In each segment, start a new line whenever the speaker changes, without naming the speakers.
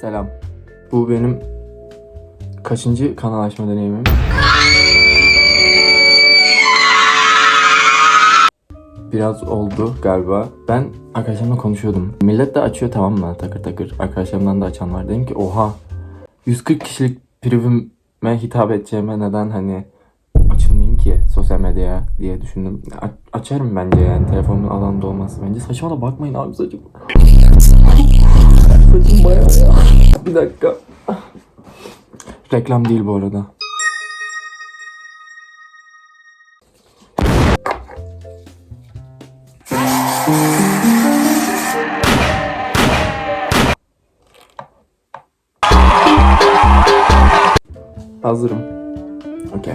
Selam. Bu benim kaçıncı kanal açma deneyimim? Biraz oldu galiba. Ben arkadaşlarımla konuşuyordum. Millet de açıyor tamam mı takır takır. Arkadaşlarımdan da açan var. Dedim ki oha 140 kişilik privime hitap edeceğime neden hani açılmayayım ki sosyal medyaya diye düşündüm. A- açarım bence yani telefonumun alanda olması bence. Saçma da bakmayın abi saçım. Bayağı ya. Bir dakika. Reklam değil bu arada. Hazırım. Okey.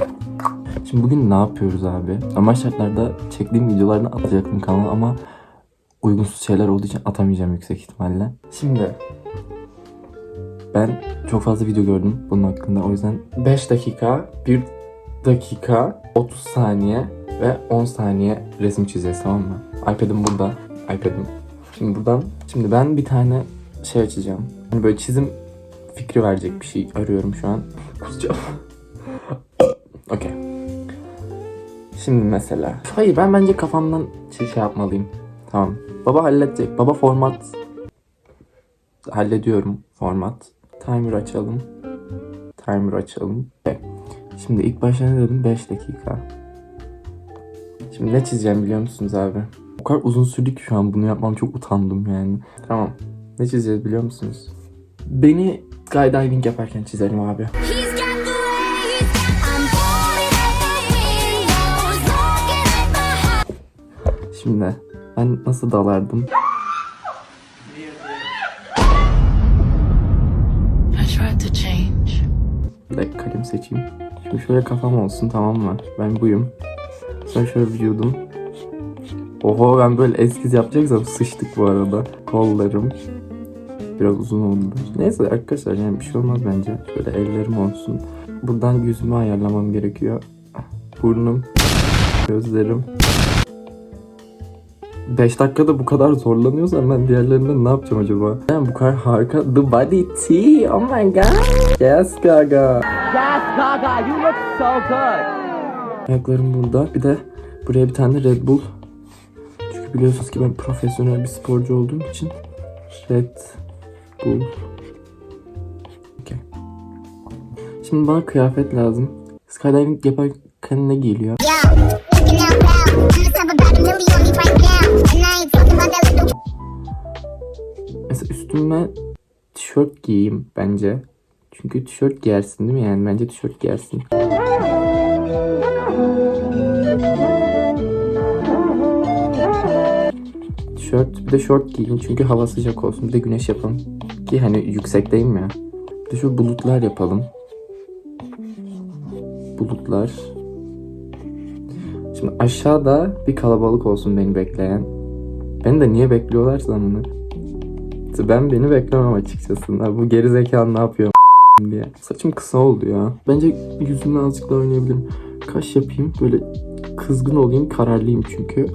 Şimdi bugün ne yapıyoruz abi? Normal şartlarda çektiğim videolarını atacaktım kanala ama uygunsuz şeyler olduğu için atamayacağım yüksek ihtimalle. Şimdi ben çok fazla video gördüm bunun hakkında. O yüzden 5 dakika, 1 dakika, 30 saniye ve 10 saniye resim çizeceğiz tamam mı? iPad'im burada. iPad'im. Şimdi buradan, şimdi ben bir tane şey açacağım. Hani böyle çizim fikri verecek bir şey arıyorum şu an. Kusacağım. Okey. Şimdi mesela. Hayır ben bence kafamdan şey, şey yapmalıyım. Tamam. Baba halledecek. Baba format. Hallediyorum format. Timer açalım. Timer açalım. Şimdi ilk başta ne dedim? 5 dakika. Şimdi ne çizeceğim biliyor musunuz abi? O kadar uzun sürdü ki şu an bunu yapmam çok utandım yani. Tamam. Ne çizeceğiz biliyor musunuz? Beni skydiving yaparken çizelim abi. Şimdi ben nasıl dalardım? Dakika kalem seçeyim. Şimdi şöyle kafam olsun tamam mı? Ben buyum. Sonra şöyle vücudum. Oho ben böyle eskiz yapacaksam sıçtık bu arada. Kollarım. Biraz uzun oldu. Neyse arkadaşlar yani bir şey olmaz bence. Şöyle ellerim olsun. Buradan yüzümü ayarlamam gerekiyor. Burnum. Gözlerim. 5 dakikada bu kadar zorlanıyorsam ben diğerlerinde ne yapacağım acaba? Yani bu kadar harika. The Body Tea. Oh my god. Yes Gaga.
Yes, Gaga, you look so good.
Ayaklarım burada. Bir de buraya bir tane Red Bull. Çünkü biliyorsunuz ki ben profesyonel bir sporcu olduğum için Red Bull. Okey. Şimdi bana kıyafet lazım. Skydiving yaparken ne giyiliyor? Mesela üstüme tişört giyeyim bence. Çünkü tişört giyersin değil mi yani? Bence tişört giyersin. Tişört bir de şort giyeyim çünkü hava sıcak olsun. Bir de güneş yapalım. Ki hani yüksekteyim ya. Bir de şu bulutlar yapalım. Bulutlar. Şimdi aşağıda bir kalabalık olsun beni bekleyen. Beni de niye bekliyorlarsa bunu. Ben beni beklemem açıkçası. Bu geri zekalı ne yapıyor diye. Saçım kısa oldu ya. Bence yüzümle azıcık daha oynayabilirim. Kaş yapayım böyle kızgın olayım kararlıyım çünkü.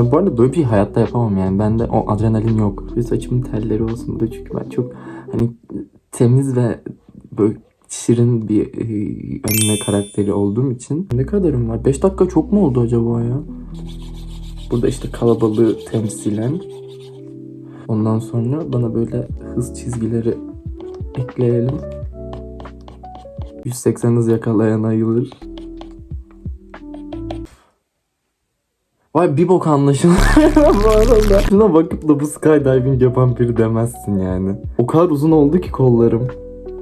Bu arada böyle bir hayatta yapamam yani. Bende o adrenalin yok. Bir saçımın telleri olsun da çünkü ben çok hani temiz ve böyle şirin bir e, anime karakteri olduğum için. Ne kadarım var? 5 dakika çok mu oldu acaba ya? Burada işte kalabalığı temsilen Ondan sonra bana böyle hız çizgileri ekleyelim. 180 hız yakalayan ayılır. Vay bir bok anlaşılmıyor bu arada. Şuna bakıp da bu skydiving yapan biri demezsin yani. O kadar uzun oldu ki kollarım.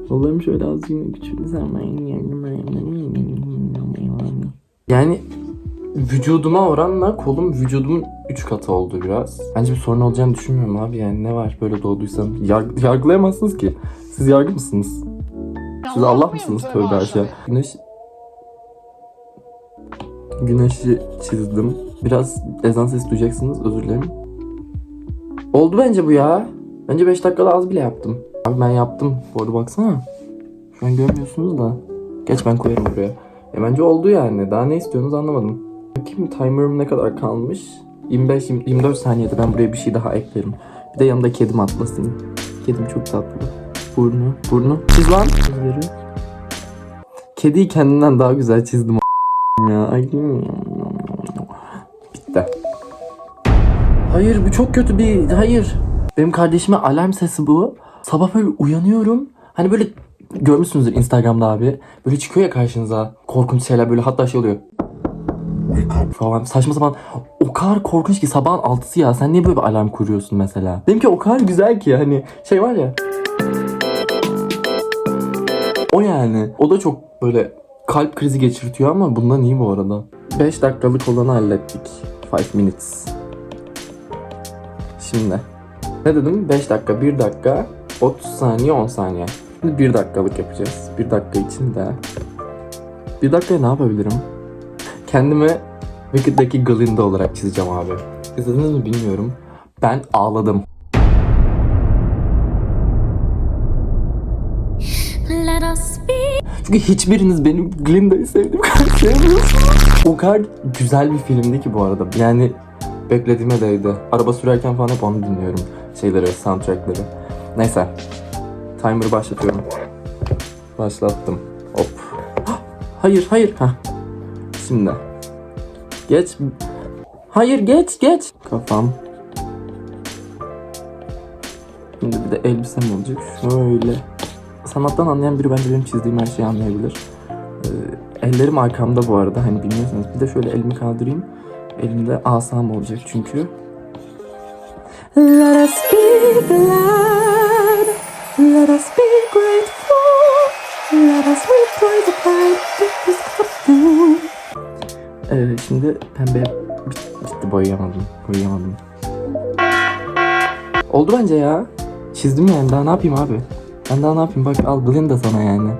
Kollarım şöyle azıcık küçüldü. Yani vücuduma oranla kolum vücudumun 3 katı oldu biraz. Bence bir sorun olacağını düşünmüyorum abi yani ne var böyle doğduysam. Yar- yargılayamazsınız ki. Siz yargı mısınız? Siz Allah mısınız? Tövbe aşağı. Güneş... Güneşi çizdim. Biraz ezan sesi duyacaksınız özür dilerim. Oldu bence bu ya. Bence 5 dakikada az bile yaptım. Abi ben yaptım. Bu arada baksana. Şu an görmüyorsunuz da. Geç ben koyarım buraya. E bence oldu yani. Daha ne istiyorsunuz anlamadım. Bakayım timer'ım ne kadar kalmış. 25 24 saniyede ben buraya bir şey daha eklerim. Bir de yanımda kedim atlasın. Kedim çok tatlı. Burnu. Burnu. Çiz lan. Gözleri. Kediyi kendinden daha güzel çizdim ya. Ay. Bitti. Hayır bu çok kötü bir... Hayır. Benim kardeşime alarm sesi bu. Sabah böyle uyanıyorum. Hani böyle görmüşsünüzdür Instagram'da abi. Böyle çıkıyor ya karşınıza. Korkunç şeyler böyle hatta şey oluyor. Falan saçma sapan. O kadar korkunç ki sabahın altısı ya. Sen niye böyle bir alarm kuruyorsun mesela? Benimki o kadar güzel ki hani şey var ya. O yani. O da çok böyle kalp krizi geçirtiyor ama bundan iyi bu arada. 5 dakikalık olanı hallettik. 5 minutes. Şimdi. Ne dedim? 5 dakika, 1 dakika, 30 saniye, 10 saniye. Şimdi 1 dakikalık yapacağız. 1 dakika için de. 1 dakikaya ne yapabilirim? Kendimi Wicked'daki Glinda olarak çizeceğim abi. İzlediniz mi bilmiyorum. Ben ağladım.
Let us be.
Çünkü hiçbiriniz benim Glinda'yı sevdiğim kadar sevmiyorsunuz. O kadar güzel bir filmdi ki bu arada. Yani beklediğime değdi. Araba sürerken falan hep onu dinliyorum. Şeyleri, soundtrackları. Neyse. Timer'ı başlatıyorum. Başlattım. Hop. Hayır, hayır. Heh. Şimdi. Geç. Hayır, geç, geç. Kafam. Şimdi bir de elbisem olacak. Şöyle. Sanattan anlayan biri bence benim çizdiğim her şeyi anlayabilir. Ee, ellerim arkamda bu arada hani bilmiyorsanız. Bir de şöyle elimi kaldırayım. Elimde asam olacak çünkü. Let us be glad. Let us be grateful. Let us replay the pride that. Ee, şimdi pembe bit- bitti boyayamadım. Boyayamadım. Oldu bence ya. Çizdim yani daha ne yapayım abi. Ben daha ne yapayım bak al Glinda sana yani.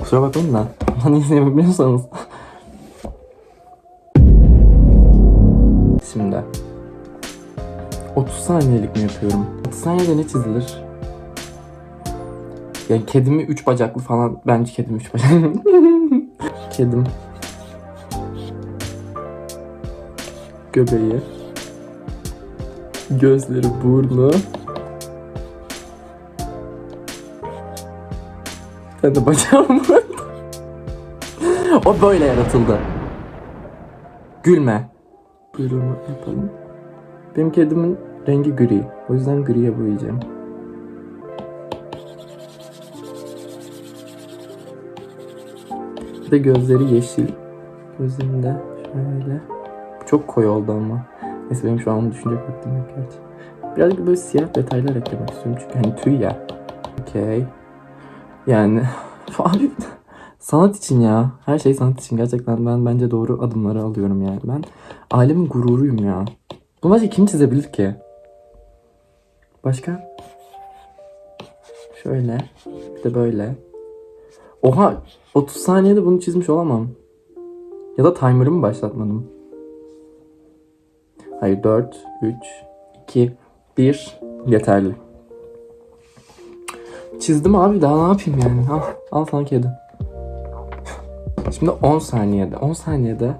Kusura bakmayın da. Bana izleyebiliyorsanız. Şimdi. 30 saniyelik mi yapıyorum? 30 saniyede ne çizilir? Yani kedimi 3 bacaklı falan. Bence kedim 3 bacaklı. Kedim. Göbeği. Gözleri, burnu. Ben de bacağım o böyle yaratıldı. Gülme. Kuyruğunu yapalım. Benim kedimin rengi gri. O yüzden griye boyayacağım. De gözleri yeşil. Gözlerinde şöyle. Çok koyu oldu ama. Neyse benim şu an onu düşünecek vaktim yok gerçi. Birazcık böyle siyah detaylar eklemek istiyorum çünkü hani tüy ya. Okey. Yani abi sanat için ya. Her şey sanat için. Gerçekten ben bence doğru adımları alıyorum yani. Ben ailemin gururuyum ya. Bunu başka kim çizebilir ki? Başka? Şöyle. Bir de böyle. Oha 30 saniyede bunu çizmiş olamam. Ya da timer'ı mı başlatmadım? Hayır 4, 3, 2, 1 yeterli. Çizdim abi daha ne yapayım yani? Al, al sana kedi. Şimdi 10 saniyede. 10 saniyede.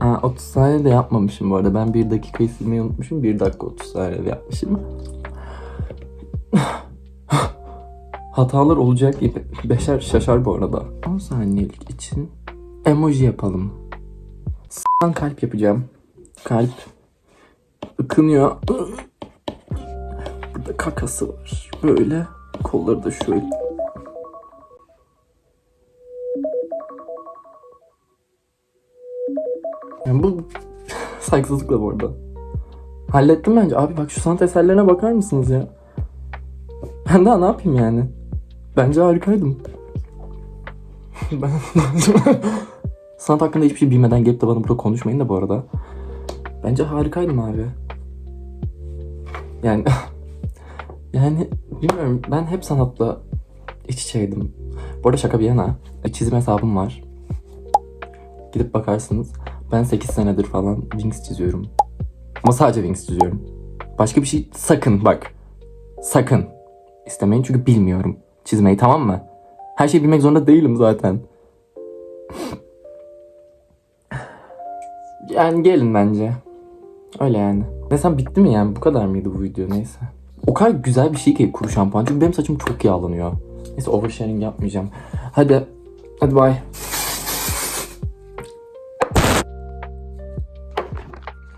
Aa, 30 saniyede yapmamışım bu arada. Ben 1 dakikayı silmeyi unutmuşum. 1 dakika 30 saniyede yapmışım. Hatalar olacak gibi. Beşer şaşar bu arada. 10 saniyelik için emoji yapalım. S**an kalp yapacağım. Kalp. Ikınıyor. Burada kakası var. Böyle. Kolları da şöyle. Yani bu saygısızlıkla bu arada. Hallettim bence. Abi bak şu sanat eserlerine bakar mısınız ya? Ben daha ne yapayım yani? Bence harikaydım. ben... sanat hakkında hiçbir şey bilmeden gelip de bana burada konuşmayın da bu arada. Bence harikaydım abi. Yani yani bilmiyorum ben hep sanatla iç içeydim. Bu arada şaka bir yana çizim hesabım var. Gidip bakarsınız. Ben 8 senedir falan Wings çiziyorum. Ama sadece Wings çiziyorum. Başka bir şey sakın bak. Sakın. istemeyin çünkü bilmiyorum çizmeyi tamam mı? Her şeyi bilmek zorunda değilim zaten. yani gelin bence. Öyle yani. Ne sen bitti mi yani? Bu kadar mıydı bu video? Neyse. O kadar güzel bir şey ki kuru şampuan. Çünkü benim saçım çok yağlanıyor. Neyse oversharing yapmayacağım. Hadi. Hadi bye.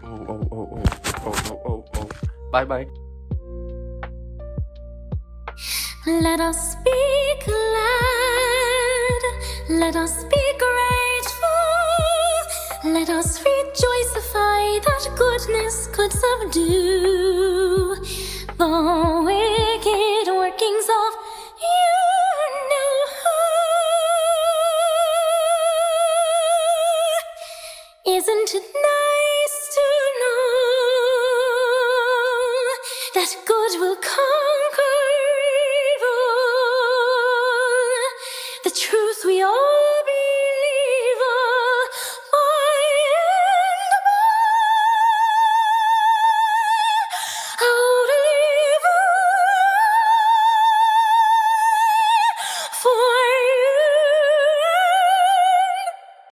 Oh, oh, oh. Bye bye.
Let us speak loud. Let us be grateful. Let us rejoicify that goodness could subdue the